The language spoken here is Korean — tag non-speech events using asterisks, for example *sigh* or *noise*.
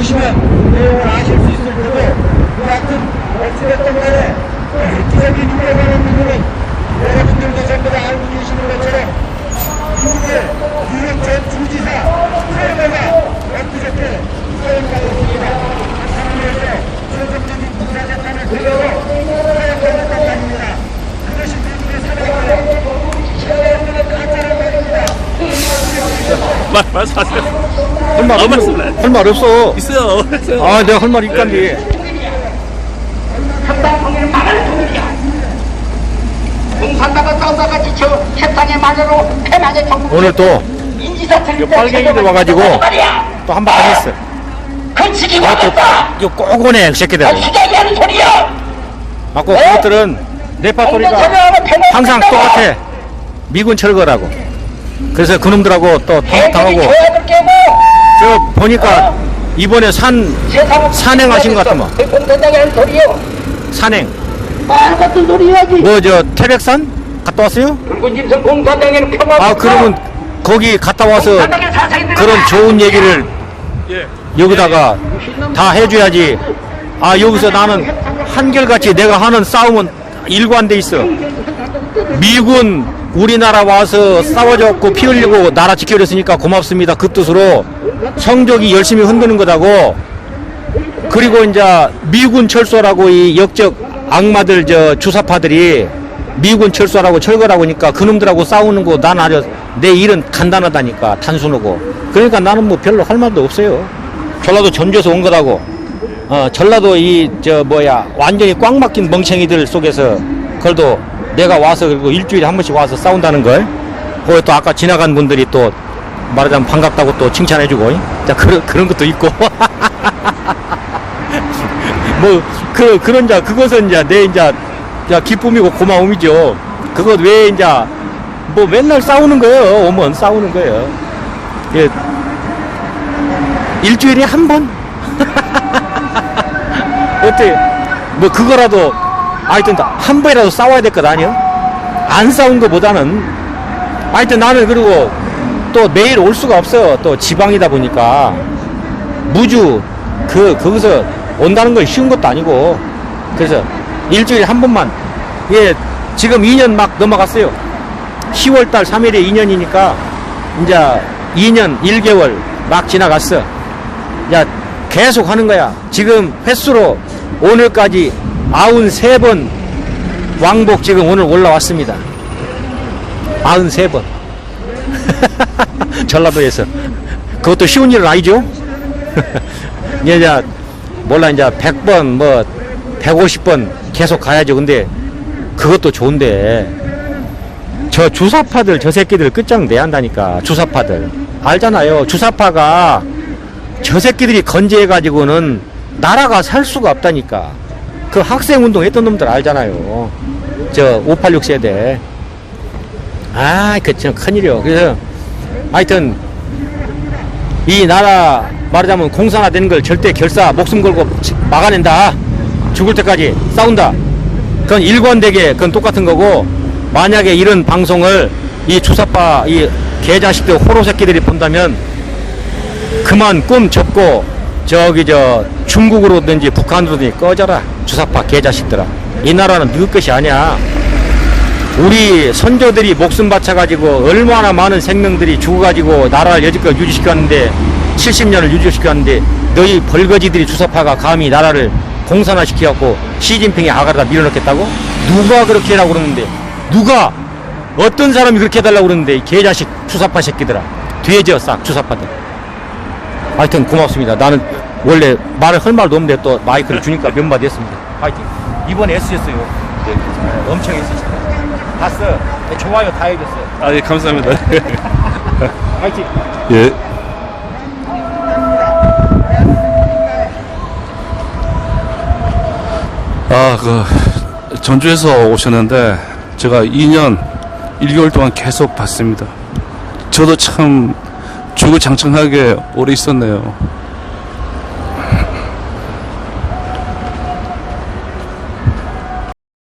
보시면 내용을 아실 수 있을 거고 여하튼 어찌됐든 간에 기업이 누려가는 부분은 여러분들도 전부 다 알고 계시는 것처럼 미국의 뉴욕 전 주지사 트레버가 가짜란 말입니다. 말, 말씀하세요. 할말 아무 없어. 말씀 안 해. 할말 없어. 있어요. 있어요. 아, 내가 할 말 있간디. 한방통일 말할 통일이야. 공산당과 싸우다가 지쳐 말로 패망의 오늘 또, 빨갱이들 와가지고. 또한방 했어. 그 아, 또, 못했다. 이거 꼬고네, 그 새끼들. 시작이 하는 소리야. 맞고, 그것들은 레파토리가 항상 똑같아. 미군 철거라고. 그래서 그놈들하고 또 깨고 저 보니까 이번에 산, 산행하신 것 같더만. 그 공산당이 하는 소리요. 산행. 말 같은 소리 해야지. 뭐, 저, 태백산? 갔다 왔어요? 붉은 짐승 공산당에는 평화. 아, 그러면 거기 갔다 와서 공산당의 사상이 그런 좋은 얘기를 예. 여기다가 다 해줘야지. 아, 여기서 나는 한결같이 내가 하는 싸움은 일관돼 있어. 미군 우리나라 와서 싸워줬고 피 흘리고 나라 지켜줬으니까 고맙습니다. 그 뜻으로 성적이 열심히 흔드는 거다고. 그리고 이제 미군 철수라고 이 역적 악마들 저 주사파들이 미군 철수라고 철거라고 하니까 그놈들하고 싸우는 거 난 아주 내 일은 간단하다니까 단순하고. 그러니까 나는 뭐 별로 할 말도 없어요. 전라도 전주에서 온 거라고. 어 전라도 이 저 뭐야 완전히 꽉 막힌 멍청이들 속에서 그래도 내가 와서 그리고 일주일에 한 번씩 와서 싸운다는 걸. 거기 또 아까 지나간 분들이 또 말하자면 반갑다고 또 칭찬해주고 자 그런 그런 것도 있고 *laughs* 뭐, 그, 그런 자, 그것은 이제 내 이제, 자, 기쁨이고 고마움이죠. 그것 외에 이제, 뭐 맨날 싸우는 거예요. 오면 싸우는 거예요. 예. 일주일에 한 번? *laughs* 어때? 뭐 그거라도, 하여튼 한 번이라도 싸워야 될 것 아니야? 안 싸운 것보다는, 하여튼 나는 그리고 또 매일 올 수가 없어요. 또 지방이다 보니까. 무주 그 거기서 온다는 건 쉬운 것도 아니고. 그래서 일주일에 한 번만. 예 지금 2년 막 넘어갔어요. 10월달 3일에 2년이니까 이제 2년 1개월 막 지나갔어. 야 계속 하는 거야. 지금 횟수로 오늘까지 93번 왕복 지금 오늘 올라왔습니다. 93번 *laughs* 전라도에서 그것도 쉬운 일은 아니죠 *laughs* 이제 몰라 이제 100번 뭐 150번 계속 가야죠. 근데 그것도 좋은데 저 주사파들 저 새끼들 끝장내야 한다니까 주사파들 알잖아요. 주사파가 저 새끼들이 건재해 가지고는 나라가 살 수가 없다니까. 그 학생 운동 했던 놈들 알잖아요. 저 586 세대. 아, 그참 큰일이요. 그래서 하여튼 이 나라 말하자면 공산화 되는 걸 절대 결사 목숨 걸고 지- 막아낸다. 죽을 때까지 싸운다. 그건 일관되게 그건 똑같은 거고 만약에 이런 방송을 이 주사파 이 개자식들 호로 새끼들이 본다면 그만 꿈 접고 저기 저 중국으로든지 북한으로든지 꺼져라 주사파 개자식들아 이 나라는 누구 것이 아니야 우리 선조들이 목숨 바쳐가지고 얼마나 많은 생명들이 죽어가지고 나라를 여지껏 유지시켰는데 70년을 유지시켰는데 너희 벌거지들이 주사파가 감히 나라를 공산화시켜갖고 시진핑이 아가르다 밀어넣겠다고? 누가 그렇게 해라고 그러는데? 누가? 어떤 사람이 그렇게 해달라고 그러는데 이 개자식 주사파 새끼들아. 돼져 싹 주사파들. 하여튼 고맙습니다. 나는 원래 말을 할 말도 없는데 또 마이크를 주니까 몇 마디 했습니다. 하여튼 이번에 애쓰셨어요. 엄청 애쓰셨어요 봤어 네, 좋아요 다 해줬어 아, 예, 감사합니다. *laughs* 화이팅 예. 아, 그, 전주에서 오셨는데, 제가 2년 1개월 동안 계속 봤습니다. 저도 참 주구장창하게 오래 있었네요.